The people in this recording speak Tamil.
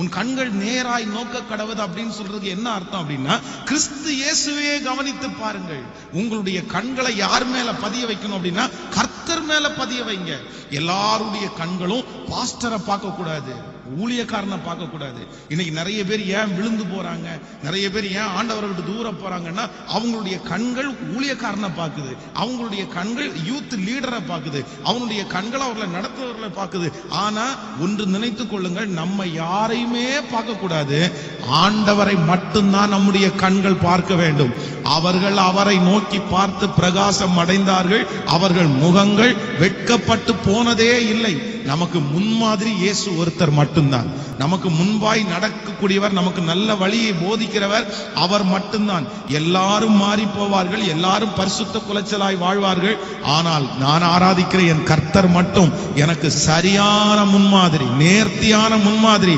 உன் கண்கள் நேராய் நோக்க கடவுது அப்படின்னு சொல்றதுக்கு என்ன அர்த்தம் அப்படின்னா கிறிஸ்து இயேசுவே கவனித்து பாருங்கள். உங்களுடைய கண்களை யார் மேல பதிய வைக்கணும் அப்படின்னா கர்த்தர் மேல பதிய வைங்க. எல்லாருடைய கண்களும் பாஸ்டரை பார்க்க கூடாது ஊழியக்காரனை பார்க்க கூடாது இன்னைக்கு நிறைய பேர் ஏன் விழுந்து போறாங்க? நிறைய பேர் ஏன் ஆண்டவரை விட்டு தூரம் போறாங்கன்னா அவங்களுடைய கண்கள் ஊழியக்காரனை பார்க்குது. அவங்களுடைய கண்கள் யூத் லீடரை பார்க்குது. அவனுடைய கண்கள் அவர்களை நடத்துவர்களை பார்க்குது. ஆனா ஒன்று நினைத்துக் கொள்ளுங்கள் நம்ம யாரையுமே பார்க்க கூடாது ஆண்டவரை மட்டும்தான் நம்முடைய கண்கள் பார்க்க வேண்டும். அவர்கள் அவரை நோக்கி பார்த்து பிரகாசம் அடைந்தார்கள். அவர்கள் முகங்கள் வெட்கப்பட்டு போனதே இல்லை. நமக்கு முன்மாதிரி இயேசு ஒருத்தர் மட்டும்தான். நமக்கு முன்பாய் நடக்கக்கூடியவர் நமக்கு நல்ல வழியை போதிக்கிறவர் அவர் மட்டும்தான். எல்லாரும் மாறி போவார்கள் எல்லாரும் பரிசுத்த குலைச்சலாய் வாழ்வார்கள். ஆனால் நான் ஆராதிக்கிற என் கர்த்தர் மட்டும் எனக்கு சரியான முன்மாதிரி நேர்த்தியான முன்மாதிரி